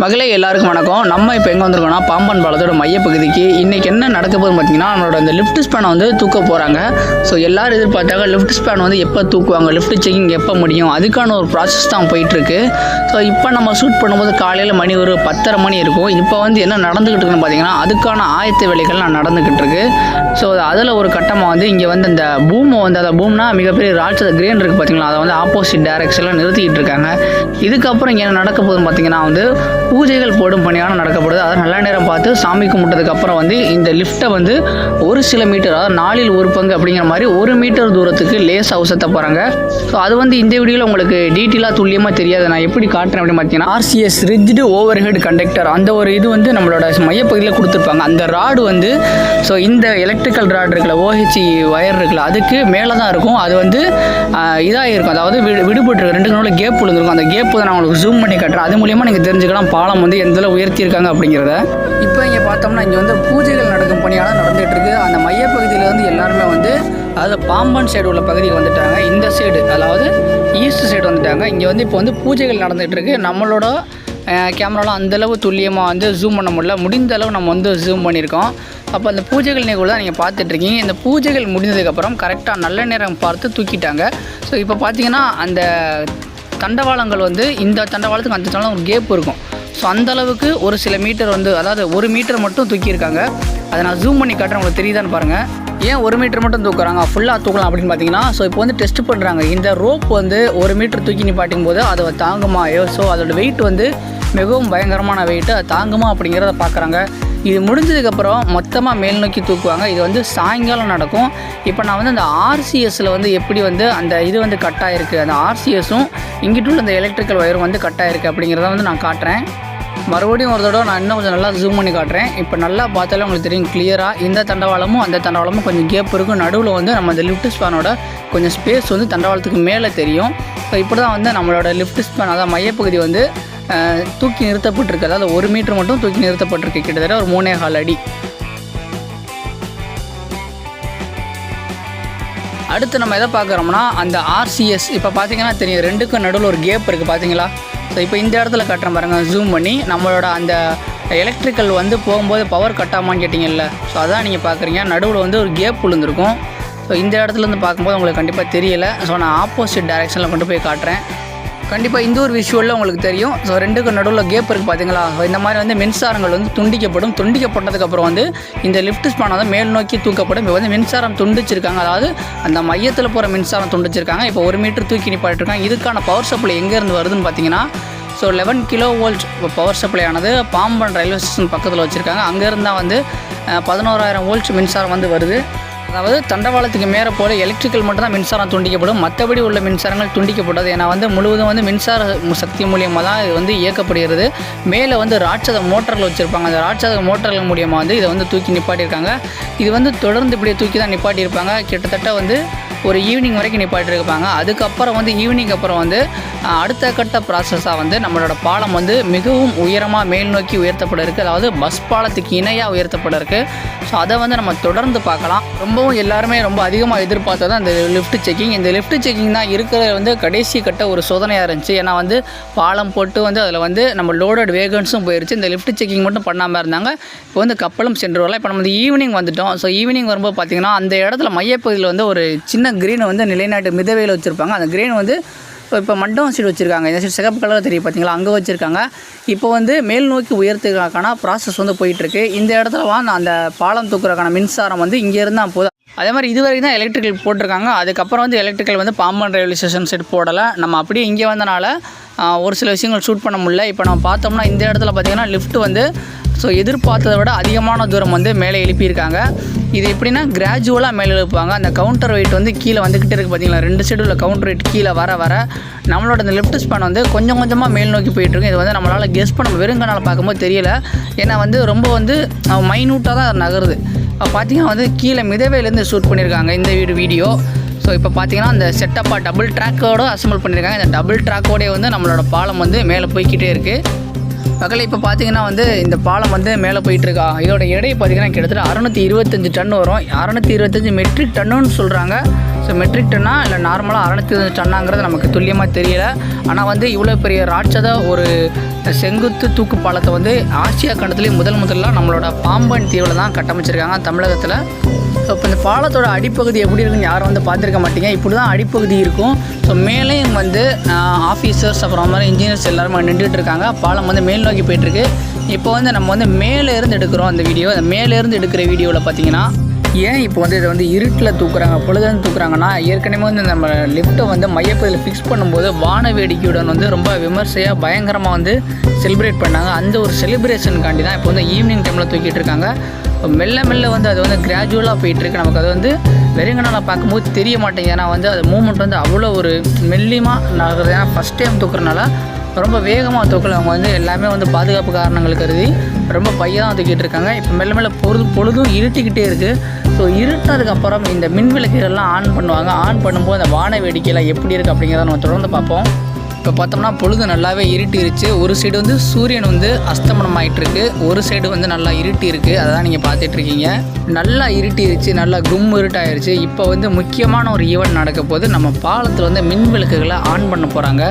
மகளே எல்லாருக்கும் வணக்கம். நம்ம இப்போ எங்கே வந்திருக்கோம்னா பாம்பன் பாலத்தோட மையப்பகுதிக்கு. இன்றைக்கி என்ன நடக்க போகுது பார்த்தீங்கன்னா நம்மளோட அந்த லிஃப்ட் ஸ்பேனை வந்து தூக்க போகிறாங்க ஸோ எல்லோரும் எதிர்பார்த்தாங்க லிஃப்ட் ஸ்பேன் வந்து எப்போ தூக்குவாங்க? லிஃப்ட் செக்கிங் எப்போ முடியும்? அதுக்கான ஒரு ப்ராசஸ் தான் போயிட்டுருக்கு. ஸோ இப்போ நம்ம ஷூட் பண்ணும்போது காலையில் மணி ஒரு பத்தரை மணி இருக்கும். இப்போ வந்து என்ன நடந்துக்கிட்டு இருக்குன்னு பார்த்தீங்கன்னா அதுக்கான ஆயத்த வேலைகள் நான் நடந்துக்கிட்டு இருக்கு. ஸோ அதில் ஒரு கட்டமாக வந்து இங்கே வந்து அந்த பூமை வந்து அந்த பூம்னா மிகப்பெரிய ராட்சத கிரேன் இருக்குது பார்த்தீங்களா அதை வந்து ஆப்போசிட் டைரக்ஷனில் நிறுத்திக்கிட்டு இருக்காங்க. இதுக்கப்புறம் இங்கே என்ன நடக்க போகுதுன்னு பார்த்தீங்கன்னா வந்து பூஜைகள் போடும் பணியான நடக்கப்படுது. அதை நல்ல நேரம் பார்த்து சாமி கும்பிட்டதுக்கு அப்புறம் வந்து இந்த லிஃப்ட்டை வந்து ஒரு சில மீட்டர் அதாவது நாலில் ஒரு பங்கு அப்படிங்கிற மாதிரி ஒரு மீட்டர் தூரத்துக்கு லேஸ் அவசத்த போகிறாங்க ஸோ அது வந்து இந்த வீடியோவில் உங்களுக்கு டீட்டெயிலாக துல்லியமாக தெரியாது. நான் எப்படி காட்டுறேன் அப்படின்னு பார்த்தீங்கன்னா R C S rigid overhead conductor அந்த ஒரு இது வந்து நம்மளோட மையப்பகுதியில் கொடுத்துருப்பாங்க. அந்த ராடு வந்து ஸோ இந்த எலக்ட்ரிக்கல் ராடு இருக்குல்ல ஓஹெச்சி ஒயர் இருக்குல்ல அதுக்கு மேலே தான் இருக்கும். அது வந்து இதாக இருக்கும் அதாவது விடு விடுபட்டு ரெண்டு நடுவில் கேப் விழுந்துருக்கும். அந்த கேப் நான் உங்களுக்கு ஜூம் பண்ணி காட்டுறேன். அது மூலியமாக நீங்கள் தெரிஞ்சுக்கலாம். பாலம் வந்து எந்த அளவு உயர்த்தியிருக்காங்க அப்படிங்கிறத. இப்போ இங்கே பார்த்தோம்னா இங்கே வந்து பூஜைகள் நடக்கும் பணியால் நடந்துகிட்டு இருக்கு அந்த மையப்பகுதியில் வந்து எல்லாருமே வந்து அதாவது பாம்பன் சைடு உள்ள பகுதிக்கு வந்துட்டாங்க. இந்த சைடு அதாவது ஈஸ்ட் சைடு வந்துட்டாங்க. இங்கே வந்து இப்போ வந்து பூஜைகள் நடந்துகிட்டு இருக்கு நம்மளோட கேமராலாம் அந்தளவு துல்லியமாக வந்து ஜூம் பண்ண முடியல. முடிந்த அளவு நம்ம வந்து ஜூம் பண்ணியிருக்கோம். அப்போ அந்த பூஜைகள் நிகழ்வு தான் நீங்கள் பார்த்துட்ருக்கீங்க இந்த பூஜைகள் முடிந்ததுக்கப்புறம் கரெக்டாக நல்ல நேரம் பார்த்து தூக்கிட்டாங்க. ஸோ இப்போ பார்த்தீங்கன்னா அந்த தண்டவாளங்கள் வந்து இந்த தண்டவாளத்துக்கு அந்த தண்டவாளம் ஒரு கேப் இருக்கும். ஸோ அந்த அளவுக்கு ஒரு சில மீட்டர் வந்து அதாவது ஒரு மீட்டர் மட்டும் தூக்கியிருக்காங்க. அதை நான் ஜூம் பண்ணி காட்டுறேன் உங்களுக்கு தெரியுதான்னு பாருங்கள் ஏன் ஒரு மீட்டர் மட்டும் தூக்குறாங்க? ஃபுல்லாக தூக்கலாம் அப்படின்னு பார்த்தீங்கன்னா ஸோ இப்போ வந்து டெஸ்ட் பண்ணுறாங்க இந்த ரோப் வந்து ஒரு மீட்டர் தூக்கி நிப்பாட்டும் போது அதை தாங்குமா? ஸோ அதோட வெயிட் வந்து மிகவும் பயங்கரமான வெயிட்டு அது தாங்குமா அப்படிங்கிறத பார்க்குறாங்க. இது முடிஞ்சதுக்கப்புறம் மொத்தமாக மேல் நோக்கி தூக்குவாங்க. இது வந்து சாயங்காலம் நடக்கும். இப்போ நான் வந்து அந்த ஆர்சிஎஸ்ஸில் வந்து எப்படி வந்து அந்த இது வந்து கட் ஆகிருக்கு அந்த ஆர்சிஎஸும் இங்கிட்டு உள்ள அந்த எலக்ட்ரிக்கல் ஒயரும் வந்து கட் ஆகிருக்கு அப்படிங்கிறத வந்து நான் காட்டுறேன். மறுபடியும் ஒரு தடவை நான் இன்னும் கொஞ்சம் நல்லா ஜூம் பண்ணி காட்டுறேன். இப்போ நல்லா பார்த்தாலே உங்களுக்கு தெரியும் கிளியராக இந்த தண்டவாளமும் அந்த தண்டவாளமும் கொஞ்சம் கேப் இருக்கும். நடுவில் வந்து நம்ம அந்த லிஃப்ட் ஸ்பேனோட கொஞ்சம் ஸ்பேஸ் வந்து தண்டவாளத்துக்கு மேலே தெரியும். ஸோ இப்படி தான் வந்து நம்மளோட லிஃப்ட் ஸ்பேன் அதாவது மையப்பகுதி வந்து தூக்கி நிறுத்தப்பட்டிருக்கு அதாவது ஒரு மீட்டர் மட்டும் தூக்கி நிறுத்தப்பட்டிருக்கு கிட்டத்தட்ட ஒரு மூணே கால் அடி. அடுத்து நம்ம எதை பார்க்குறோம்னா அந்த ஆர்சிஎஸ் இப்போ பார்த்தீங்கன்னா தெரியும் ரெண்டுக்கும் நடுவில் ஒரு கேப் இருக்குது பார்த்தீங்களா ஸோ இப்போ இந்த இடத்துல கட்டுற பாருங்கள் ஜூம் பண்ணி நம்மளோட அந்த எலக்ட்ரிக்கல் வந்து போகும்போது பவர் கட்டாமான்னு கேட்டிங்கல்ல? ஸோ அதான் நீங்கள் பார்க்குறீங்க நடுவில் வந்து ஒரு கேப் விழுந்திருக்கும். ஸோ இந்த இடத்துல இருந்து பார்க்கும்போது உங்களுக்கு கண்டிப்பாக தெரியலை. ஸோ நான் ஆப்போசிட் டைரெக்ஷனில் கொண்டு போய் காட்டுறேன். கண்டிப்பாக இந்த ஒரு விஷுவலில் உங்களுக்கு தெரியும். ஸோ ரெண்டுக்கு நடுவில் கேப் இருக்குது பார்த்தீங்களா இந்த மாதிரி வந்து மின்சாரங்கள் வந்து துண்டிக்கப்படும். துண்டிக்கப்பட்டதுக்கப்புறம் வந்து இந்த லிஃப்ட் ஸ்பான் வந்து மேல் நோக்கி தூக்கப்படும். இப்போ வந்து மின்சாரம் துண்டிச்சிருக்காங்க. அதாவது அந்த மையத்தில் போகிற மின்சாரம் துண்டிச்சிருக்காங்க. இப்போ ஒரு மீட்டர் தூக்கி நிப்பாட்டிருக்காங்க இதுக்கான பவர் சப்ளை எங்கேருந்து வருதுன்னு பார்த்தீங்கன்னா so eleven kilo volt power supply ஆனது பாம்பன் ரயில்வே ஸ்டேஷன் பக்கத்தில் வச்சுருக்காங்க. அங்கேருந்து தான் வந்து பதினோராயிரம் வோல்ட் மின்சாரம் வந்து வருது. அதாவது தண்டவாளத்துக்கு மேலே போல எலக்ட்ரிக்கல் மட்டும் தான் மின்சாரம் துண்டிக்கப்படும். மற்றபடி உள்ள மின்சாரங்கள் துண்டிக்கப்படாது. ஏன்னா வந்து முழுவதும் வந்து மின்சார சக்தி மூலியமாக தான் இது வந்து இயக்கப்படுகிறது. மேலே வந்து ராட்சத மோட்டர்கள் வச்சுருப்பாங்க. அந்த ராட்சத மோட்டர்கள் மூலியமாக வந்து இதை வந்து தூக்கி நிப்பாட்டியிருக்காங்க. இது வந்து தொடர்ந்து இப்படியே தூக்கி தான் நிப்பாட்டியிருப்பாங்க. கிட்டத்தட்ட வந்து ஒரு ஈவினிங் வரைக்கும் நிப்பாட்டிருப்பாங்க. அதுக்கப்புறம் வந்து ஈவினிங் அப்புறம் வந்து அடுத்த கட்ட ப்ராசஸாக வந்து நம்மளோட பாலம் வந்து மிகவும் உயரமாக மேல் நோக்கி உயர்த்தப்பட இருக்குது அதாவது பஸ் பாலத்துக்கு இணையாக உயர்த்தப்பட இருக்குது ஸோ அதை வந்து நம்ம தொடர்ந்து பார்க்கலாம். ரொம்பவும் எல்லாருமே ரொம்ப அதிகமாக எதிர்பார்த்தது அந்த லிஃப்ட் செக்கிங் இந்த லிஃப்ட் செக்கிங் தான் இருக்கிற வந்து கடைசி கட்ட ஒரு சோதனையாக இருந்துச்சு. ஏன்னா வந்து பாலம் போட்டு வந்து அதில் வந்து நம்ம லோடட் வேகன்ஸும் போயிருச்சு. இந்த லிஃப்ட் செக்கிங் மட்டும் பண்ணாமல் இருந்தாங்க. இப்போ வந்து கப்பலும் சென்று வரலாம். இப்போ நம்ம வந்து ஈவினிங் வந்துட்டோம். ஸோ ஈவினிங் வரும்போது பார்த்திங்கன்னா அந்த இடத்துல மையப்பகுதியில் வந்து ஒரு சின்ன கிரீன் வந்து நிலைநாட்டு மிதவையில் வச்சுருப்பாங்க. அந்த கிரீன் வந்து இப்போ இப்போ மண்டபம் சீட் வச்சுருக்காங்க. இந்த சீட் சிகப்பு கலர் தெரியும் பார்த்தீங்களா அங்கே வச்சுருக்காங்க. இப்போ வந்து மேல் நோக்கி உயர்த்துக்கான ப்ராசஸ் வந்து போயிட்டுருக்கு இந்த இடத்துல வந்து அந்த பாலம் தூக்குறதுக்கான மின்சாரம் வந்து இங்கேருந்து தான் போதும். அதே மாதிரி இது வரைக்கும் தான் எலக்ட்ரிக்கல் போட்டிருக்காங்க. அதுக்கப்புறம் வந்து எலக்ட்ரிக்கல் வந்து பாம்பன் ரயில்வே ஸ்டேஷன் சைடு போடலை. நம்ம அப்படியே இங்கே வந்தனால ஒரு சில விஷயங்கள் ஷூட் பண்ண முடியல. இப்போ நம்ம பார்த்தோம்னா இந்த இடத்துல பார்த்தீங்கன்னா லிஃப்ட் வந்து ஸோ எதிர்பார்த்ததை விட அதிகமான தூரம் வந்து மேலே எழுப்பியிருக்காங்க. இது எப்படின்னா கிராஜுவலாக மேலே எழுப்புவாங்க. அந்த கவுண்டர் வெயிட் வந்து கீழே வந்துக்கிட்டே இருக்குது பார்த்தீங்களா? ரெண்டு சைடு உள்ள கவுண்டர் வெயிட் கீழே வர வர நம்மளோட இந்த லெஃப்ட் ஸ்பேன் வந்து கொஞ்சம் கொஞ்சமாக மேல் நோக்கி போயிட்டுருக்கு இது வந்து நம்மளால் கெஸ் பண்ண வெறுங்கனால் பார்க்கும்போது தெரியல. ஏன்னா வந்து ரொம்ப வந்து மைனூட்டாக தான் அது நகருது. பார்த்தீங்கன்னா வந்து கீழே மிதவையிலேருந்து ஷூட் பண்ணியிருக்காங்க இந்த வீடு வீடியோ ஸோ இப்போ பார்த்தீங்கன்னா அந்த செட்டப்பாக டபுள் ட்ராக்கோட அசம்பிள் பண்ணியிருக்காங்க இந்த டபுள் ட்ராக்கோடய வந்து நம்மளோட பாலம் வந்து மேலே போய்க்கிட்டே இருக்குது மக்களே இப்போ பார்த்தீங்கன்னா வந்து இந்த பாலம் வந்து மேலே போயிட்டுருக்கா. இதோட எடை பார்த்தீங்கன்னா கிட்டத்தட்ட அறநூற்றி இருபத்தஞ்சு டன் வரும். அறுநூத்தி இருபத்தஞ்சி மெட்ரிக் டன்னுன்னு சொல்கிறாங்க ஸோ மெட்ரிக் டன்னா இல்லை நார்மலாக அறநூற்றி டன்னாங்கிறது நமக்கு துல்லியமாக தெரியல. ஆனால் வந்து இவ்வளோ பெரிய ராட்சத ஒரு செங்குத்து தூக்கு பாலத்தை வந்து ஆசியா கண்டத்துலேயே முதல் முதல்ல நம்மளோட பாம்பன் தீவில் தான் கட்டமைச்சிருக்காங்க தமிழகத்தில். ஸோ இப்போ இந்த பாலத்தோட அடிப்பகுதி எப்படி இருக்குன்னு யாரும் வந்து பார்த்துருக்க மாட்டீங்க. இப்படி தான் அடிப்பகுதி இருக்கும். ஸோ மேலேயும் வந்து ஆஃபீஸர்ஸ் அப்புறம் மாதிரி இன்ஜினியர்ஸ் எல்லாருமே நின்றுட்டு இருக்காங்க. பாலம் வந்து மேல் நோக்கி போயிட்டுருக்கு இப்போ வந்து நம்ம வந்து மேலேருந்து எடுக்கிறோம் அந்த வீடியோ அந்த மேலேருந்து எடுக்கிற வீடியோவில் பார்த்தீங்கன்னா ஏன் இப்போ வந்து இதை வந்து இருட்டில் தூக்குறாங்க பொழுதுன்னு தூக்குறாங்கன்னா ஏற்கனவே வந்து நம்ம லிஃப்ட்டை வந்து மையப்பகுதியில் ஃபிக்ஸ் பண்ணும்போது வான வேடிக்கையுடன் வந்து ரொம்ப விமர்சையாக பயங்கரமாக வந்து செலிப்ரேட் பண்ணாங்க. அந்த ஒரு செலிப்ரேஷனுக்காண்டி தான் இப்போ வந்து ஈவினிங் டைமில் தூக்கிட்டு இருக்காங்க. மெல்ல மெல்ல வந்து அது வந்து கிராஜுவலாக போயிட்டுருக்கு. நமக்கு அது வந்து வெறுங்கனால் பார்க்கும்போது தெரிய மாட்டேங்குது. ஏன்னா வந்து அது மூமெண்ட் வந்து அவ்வளோ ஒரு மெல்லியமாக நடக்குது ஏன்னா ஃபஸ்ட் டைம் தூக்குறனால ரொம்ப வேகமாக தூக்கல. அவங்க வந்து எல்லாமே வந்து பாதுகாப்பு காரணங்கள் கருதி ரொம்ப பையதான் தூக்கிட்டு இருக்காங்க. இப்போ மெல்ல மெல்ல பொழுது பொழுதும் இருட்டிக்கிட்டே இருக்குது ஸோ இருட்டதுக்கப்புறம் இந்த மின் விளக்குகள்லாம் ஆன் பண்ணுவாங்க. ஆன் பண்ணும்போது அந்த வான வேடிக்கையெல்லாம் எப்படி இருக்குது அப்படிங்கிறத நம்ம தொடர்ந்து பார்ப்போம். இப்போ பார்த்தோம்னா பொழுது நல்லாவே இருட்டிருச்சு ஒரு சைடு வந்து சூரியன் வந்து அஸ்தமனம் ஆகிட்டுருக்கு ஒரு சைடு வந்து நல்லா இருட்டி இருக்கு. அதான் நீங்கள் பார்த்துட்ருக்கீங்க நல்லா இருட்டிருச்சு நல்லா கும் இருட்டாயிருச்சு. இப்போ வந்து முக்கியமான ஒரு ஈவெண்ட் நடக்க போது நம்ம பாலத்தில் வந்து மின் விளக்குகளை ஆன் பண்ண போகிறாங்க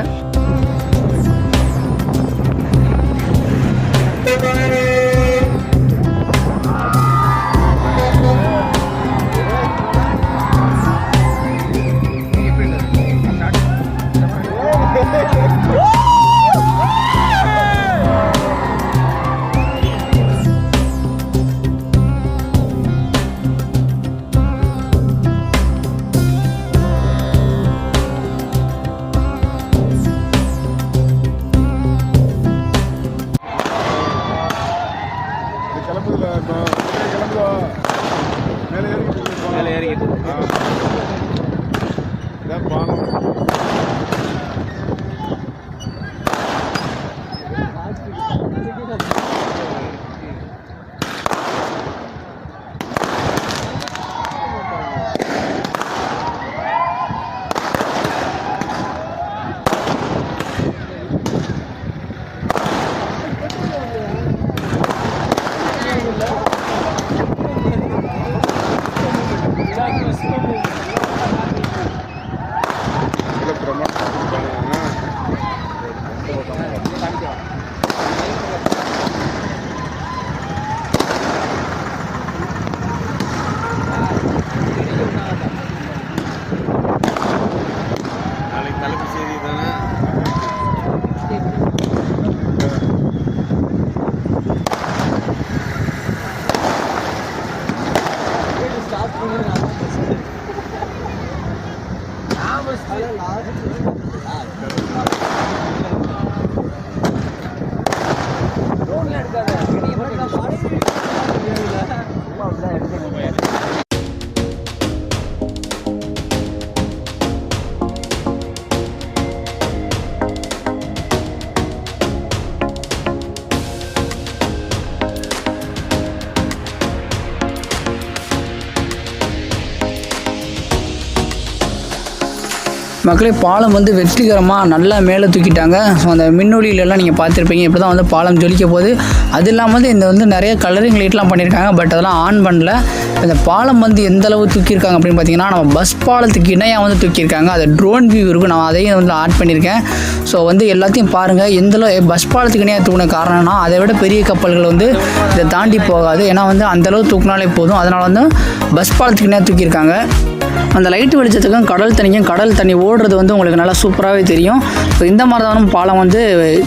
Olha lá, மக்களே பாலம் வந்து வெற்றிகரமாக நல்லா மேலே தூக்கிட்டாங்க. ஸோ அந்த மின்னொலியிலலாம் நீங்கள் பார்த்துருப்பீங்க. இப்படி தான் வந்து பாலம் ஜொலிக்க போகுது. அது இல்லாமல் வந்து இந்த வந்து நிறைய கலரிங் லைட்லாம் பண்ணியிருக்காங்க பட் அதெல்லாம் ஆன் பண்ணல. இந்த பாலம் வந்து எந்த அளவு தூக்கியிருக்காங்க அப்படின்னு பார்த்தீங்கன்னா நம்ம பஸ் பாலத்துக்கு இணையாக வந்து தூக்கியிருக்காங்க. அது ட்ரோன் வியூ இருக்கும் நான் அதையும் வந்து ஆட் பண்ணியிருக்கேன். ஸோ வந்து எல்லாத்தையும் பாருங்கள் எந்த அளவு பஸ் பாலத்துக்கு இணையாக தூக்கின காரணம்னா அதை விட பெரிய கப்பல்கள் வந்து இதை தாண்டி போகாது. ஏன்னா வந்து அந்தளவு தூக்கினாலே போதும். அதனால் வந்து பஸ் பாலத்துக்கு இணையாக தூக்கியிருக்காங்க. அந்த லைட்டு வெளிச்சத்துக்கும் கடல் தண்ணிக்கும் கடல் தண்ணி ஓடுறது வந்து உங்களுக்கு நல்லா சூப்பராகவே தெரியும். ஸோ இந்த மாதிரிதானும் பாலம் வந்து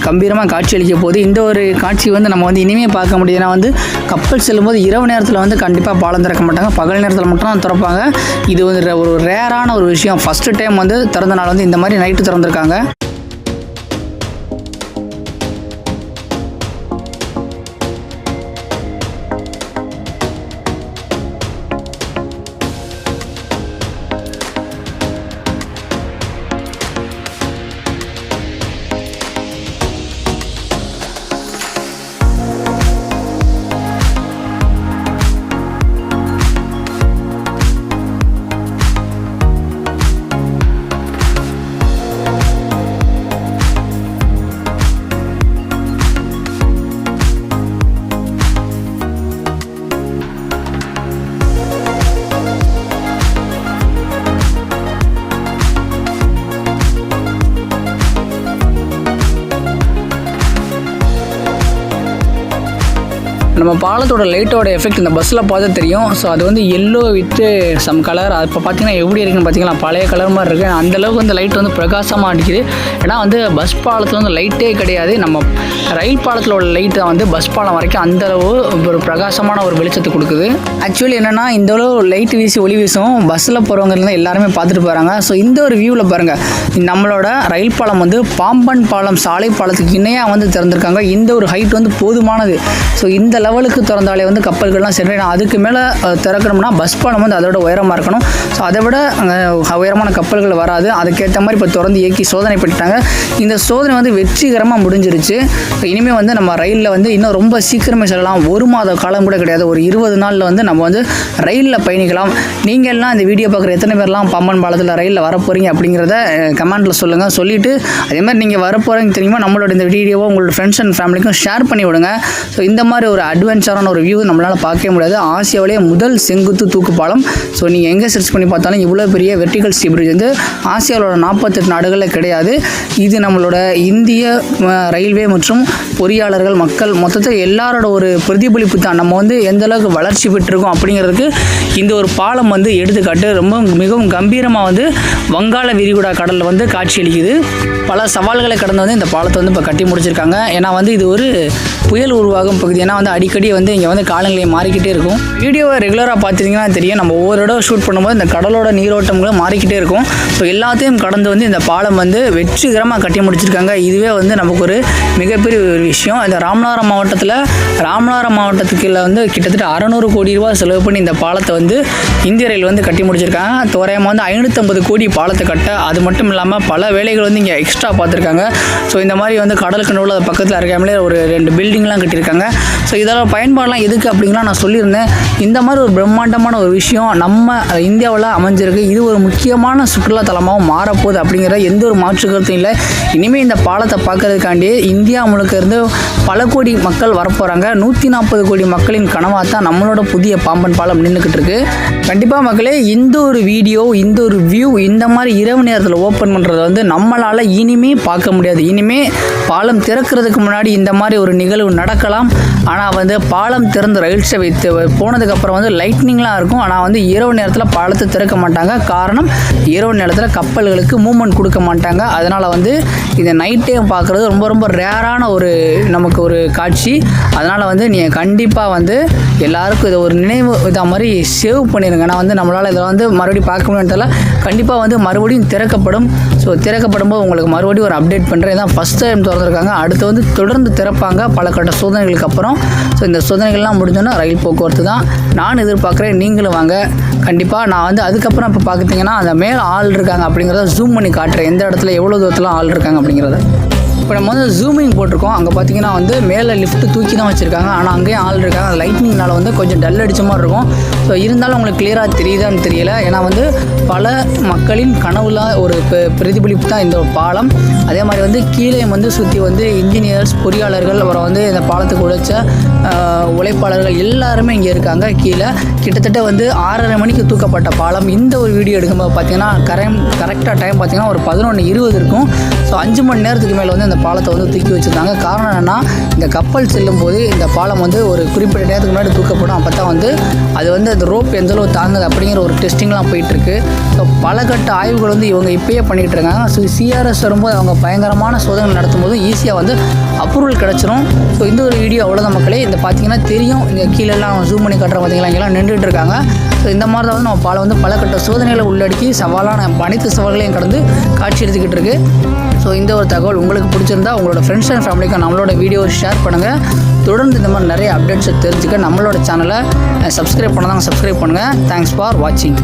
கம்பீரமாக காட்சி அளிக்க போகுது. இந்த ஒரு காட்சி வந்து நம்ம வந்து இனிமேல் பார்க்க முடியுதுன்னா வந்து கப்பல் செல்லும்போது இரவு நேரத்தில் வந்து கண்டிப்பாக பாலம் திறக்க மாட்டாங்க. பகல் நேரத்தில் மட்டும் தான் திறப்பாங்க. இது வந்து ஒரு ரேரான ஒரு விஷயம். ஃபஸ்ட்டு டைம் வந்து திறந்த நாள் வந்து இந்த மாதிரி நைட்டு திறந்துருக்காங்க. நம்ம பாலத்தோட லைட்டோட எஃபெக்ட் இந்த பஸ்ஸில் பார்த்து தெரியும். ஸோ அது வந்து எல்லோ வித்து சம் கலர் அது இப்போ பார்த்தீங்கன்னா எப்படி இருக்குன்னு பார்த்தீங்களா பழைய கலர் மாதிரி இருக்குது அந்த அளவுக்கு வந்து லைட் வந்து பிரகாசமாக அடிக்குது. ஏன்னா வந்து பஸ் பாலத்தில் வந்து லைட்டே கிடையாது. நம்ம ரயில் பாலத்தில் உள்ள லைட் தான் வந்து பஸ் பாலம் வரைக்கும் அந்த அளவு ஒரு பிரகாசமான ஒரு வெளிச்சத்தை கொடுக்குது. ஆக்சுவலி என்னென்னா இந்த அளவு லைட் வீசி ஒளி வீசும் பஸ்ஸில் போகிறவங்க எல்லாருமே பார்த்துட்டு போகிறாங்க ஸோ இந்த ஒரு வியூவில் பாருங்கள் நம்மளோட ரயில் பாலம் வந்து பாம்பன் பாலம் சாலை பாலத்துக்கு இணையாக வந்து திறந்திருக்காங்க. இந்த ஒரு ஹைட் வந்து போதுமானது. ஸோ இந்த லெவலுக்கு திறந்தாலே வந்து கப்பல்கள்லாம் சரி அதுக்கு மேலே திறக்கணும்னா பஸ் பாலம் வந்து அதோட உயரமாக இருக்கணும். ஸோ அதை விட உயரமான கப்பல்கள் வராது. அதுக்கேற்ற மாதிரி இப்போ திறந்து இயக்கி சோதனை பண்ணிட்டாங்க. இந்த சோதனை வந்து வெற்றிகரமாக முடிஞ்சிருச்சு. இனிமேல் வந்து நம்ம ரயிலில் வந்து இன்னும் ரொம்ப சீக்கிரமே செல்லலாம். ஒரு மாத காலம் கூட கிடையாது. ஒரு இருபது நாளில் வந்து நம்ம வந்து ரயிலில் பயணிக்கலாம். நீங்கள் எல்லாம் இந்த வீடியோ பார்க்குற எத்தனை பேர்லாம் பம்பன் பாலத்தில் ரயிலில் வர போகிறீங்க அப்படிங்கிறத கமெண்ட்டில் சொல்லுங்கள் சொல்லிவிட்டு அதே மாதிரி நீங்கள் வர போகிறீங்க தெரியுமா? நம்மளோட இந்த வீடியோவை உங்களோட ஃப்ரெண்ட்ஸ் அண்ட் ஃபேமிலிக்கும் ஷேர் பண்ணி விடுங்க. ஸோ இந்த மாதிரி ஒரு அட்வென்ச்சரான ஒரு வியூ நம்மளால் பார்க்கவே முடியாது. ஆசியாவிலேயே முதல் செங்குத்து தூக்கு பாலம். ஸோ நீங்கள் எங்கே சர்ச் பண்ணி பார்த்தாலும் இவ்வளோ பெரிய வெர்டிகல் ஸ்டீ பிரிட்ஜ் வந்து ஆசியாவோட நாற்பத்தெட்டு நாடுகளில் கிடையாது. இது நம்மளோட இந்திய ரயில்வே மற்றும் பொறியாளர்கள் மக்கள் மொத்தத்தில் எல்லாரோட ஒரு பிரதிபலிப்பு தான். நம்ம வந்து எந்த அளவுக்கு வளர்ச்சி பெற்றிருக்கோம் அப்படிங்கிறதுக்கு இந்த ஒரு பாலம் வந்து எடுத்துக்காட்டு ரொம்ப மிகவும் கம்பீரமாக வந்து வங்காள விரிகுடா கடலில் வந்து காட்சியளிக்குது பல சவால்களை கடந்து வந்து இந்த பாலத்தை வந்து இப்போ கட்டி முடிச்சிருக்காங்க. ஏன்னா வந்து இது ஒரு புயல் உருவாகும் பகுதி. ஏன்னா வந்து அடிக்கடி வந்து இங்கே வந்து காலநிலை மாறிக்கிட்டே இருக்கும். வீடியோவை ரெகுலராக பார்த்துட்டிங்கன்னா தெரியும். நம்ம ஒவ்வொரு இடம் ஷூட் பண்ணும்போது இந்த கடலோட நீரோட்டங்களும் மாறிக்கிட்டே இருக்கும். ஸோ எல்லாத்தையும் கடந்து வந்து இந்த பாலம் வந்து வெற்றிகரமாக கட்டி முடிச்சிருக்காங்க. இதுவே வந்து நமக்கு ஒரு மிகப்பெரிய ஒரு விஷயம். இந்த ராமநாதபுரம் மாவட்டத்தில் ராமநாதபுரம் மாவட்டத்துக்குள்ள வந்து கிட்டத்தட்ட அறநூறு கோடி ரூபாய் செலவு பண்ணி இந்த பாலத்தை வந்து இந்திய ரயில் வந்து கட்டி முடிச்சிருக்காங்க. தோராயமாக வந்து ஐநூற்றம்பது கோடி பாலத்தை கட்ட அது மட்டும் இல்லாமல் பல வேலைகள் வந்து இங்கே எக்ஸ்ட்ரா பார்த்துருக்காங்க. ஸோ இந்த மாதிரி வந்து கடலுக்கு நடுவில் பக்கத்தில் இருக்காமலே ஒரு ரெண்டு பில்டிங்லாம் கட்டியிருக்காங்க. ஸோ இதெல்லாம் பயன்பாடெலாம் எதுக்கு அப்படிங்கலாம் நான் சொல்லியிருந்தேன். இந்த மாதிரி ஒரு பிரம்மாண்டமான ஒரு விஷயம் நம்ம இந்தியாவில் அமைஞ்சிருக்கு. இது ஒரு முக்கியமான சுற்றுலா தலமாகவும் மாறப்போகுது அப்படிங்கிற எந்த ஒரு மாற்று கருத்தும் இல்லை. இனிமேல் இந்த பாலத்தை பார்க்கறதுக்காண்டி இந்தியா முழுக்க இருந்து பல கோடி மக்கள் வரப்போகிறாங்க நூற்றி நாற்பது கோடி மக்களின் கனவாக தான் நம்மளோட புதிய பாம்பன் பாலம் நின்றுக்கிட்டு இருக்கு கண்டிப்பாக மக்களே இந்த ஒரு வீடியோ இந்த ஒரு வியூ இந்த மாதிரி இரவு நேரத்தில் ஓப்பன் பண்ணுறது வந்து நம்மளால் இனிமே பார்க்க முடியாது. இனிமே பாலம் திறக்கிறதுக்கு முன்னாடி இந்த மாதிரி ஒரு நிகழ்வு நடக்கலாம். ஆனால் வந்து பாலம் திறந்து ரயில் சேவை போனதுக்கப்புறம் வந்து லைட்னிங்லாம் இருக்கும். ஆனால் வந்து இரவு நேரத்தில் பாலத்தை திறக்க மாட்டாங்க. காரணம் இரவு நேரத்தில் கப்பல்களுக்கு மூவ்மெண்ட் கொடுக்க மாட்டாங்க. அதனால் வந்து இதை நைட் டைம் பார்க்குறது ரொம்ப ரொம்ப ரேரான ஒரு நமக்கு ஒரு காட்சி. அதனால் வந்து நீங்கள் கண்டிப்பாக வந்து எல்லாருக்கும் இதை ஒரு நினைவு இதாக மாதிரி சேவ் பண்ணிடுங்க நான் வந்து நம்மளால் இதை வந்து மறுபடியும் பார்க்க முடியாததால கண்டிப்பாக வந்து மறுபடியும் திறக்கப்படும். ஸோ திறக்கப்படும் போது உங்களுக்கு மறுபடியும் ஒரு அப்டேட் பண்ணுறேன் இதான் ஃபஸ்ட் டைம் திறந்துருக்காங்க. அடுத்து வந்து தொடர்ந்து திறப்பாங்க. பல கட்ட சோதனைகளுக்கு அப்புறம். ஸோ இந்த சோதனைகள்லாம் முடிஞ்சோன்னா ரயில் போக்குவரத்து தான். நான் எதிர்பார்க்குறேன் நீங்களும் வாங்க. கண்டிப்பாக நான் வந்து அதுக்கப்புறம் இப்போ பார்த்துட்டிங்கன்னா அந்த மேலே ஆள் இருக்காங்க அப்படிங்கிறத ஜூம் பண்ணி காட்டுறேன். எந்த இடத்துல எவ்வளோ தூரத்தில் ஆள் இருக்காங்க அப்படிங்கிறத. இப்போ நம்ம வந்து ஜூமிங் போட்டிருக்கோம். அங்கே பார்த்தீங்கன்னா வந்து மேலே லிஃப்ட் தூக்கி தான் வச்சுருக்காங்க. ஆனால் அங்கேயும் ஆள் இருக்காங்க. லைட்னிங்னால வந்து கொஞ்சம் டல் அடித்த மாதிரி இருக்கும். ஸோ இருந்தாலும் உங்களுக்கு கிளியராக தெரியுதான்னு தெரியல. ஏன்னா வந்து பல மக்களின் கனவுல ஒரு பிரதிபலிப்பு தான் இந்த பாலம். அதே மாதிரி வந்து கீழே வந்து சுற்றி வந்து இன்ஜினியர்ஸ் பொறியாளர்கள் அப்புறம் வந்து இந்த பாலத்துக்கு உழைச்ச உழைப்பாளர்கள் எல்லாருமே இங்கே இருக்காங்க கீழே. கிட்டத்தட்ட வந்து ஆறரை மணிக்கு தூக்கப்பட்ட பாலம். இந்த ஒரு வீடியோ எடுக்கும்போது பார்த்தீங்கன்னா கரெக்ட் கரெக்டாக டைம் பார்த்தீங்கன்னா ஒரு பதினொன்று இருபது இருக்கும். ஸோ அஞ்சு மணி நேரத்துக்கு மேலே வந்து இந்த பாலத்தை வந்து தூக்கி வச்சுருந்தாங்க. காரணம் என்னென்னா இந்த கப்பல் செல்லும் போது இந்த பாலம் வந்து ஒரு குறிப்பிட்ட நேரத்துக்கு முன்னாடி தூக்கப்படும். அப்போ தான் வந்து அது வந்து அந்த ரோப் எந்த அளவு தாங்குது அப்படிங்கிற ஒரு டெஸ்டிங்லாம் போயிட்டுருக்கு ஸோ பல கட்ட ஆய்வுகள் வந்து இவங்க இப்பயே பண்ணிகிட்டு இருக்காங்க ஸோ சிஆர்எஸ் வரும்போது அவங்க பயங்கரமான சோதனை நடத்தும் போது ஈஸியாக வந்து அப்ரூவல் கிடச்சிரும். ஸோ இந்த ஒரு வீடியோ அவ்வளோதான் மக்களே. இந்த பார்த்தீங்கன்னா தெரியும். இங்கே கீழெல்லாம் ஜூம் பண்ணி கட்டுற பார்த்தீங்களா இங்கெல்லாம் நின்றுட்டு இருக்காங்க ஸோ இந்த மாதிரி தான் வந்து நம்ம பல வந்து பல கட்ட சோதனைகளை உள்ளடக்கி சவாலான அனைத்து சவால்களையும் கடந்து காட்சி எடுத்துக்கிட்டு இருக்கு ஸோ இந்த ஒரு தகவல் உங்களுக்கு பிடிச்சிருந்தா உங்களோட ஃப்ரெண்ட்ஸ் அண்ட் ஃபேமிலிக்கு நம்மளோட வீடியோ ஷேர் பண்ணுங்கள் தொடர்ந்து இந்த மாதிரி நிறைய அப்டேட்ஸை தெரிஞ்சுக்க நம்மளோட சேனலை சப்ஸ்கிரைப் பண்ணதாங்க சப்ஸ்கிரைப் பண்ணுங்கள் தேங்க்ஸ் ஃபார் வாட்சிங்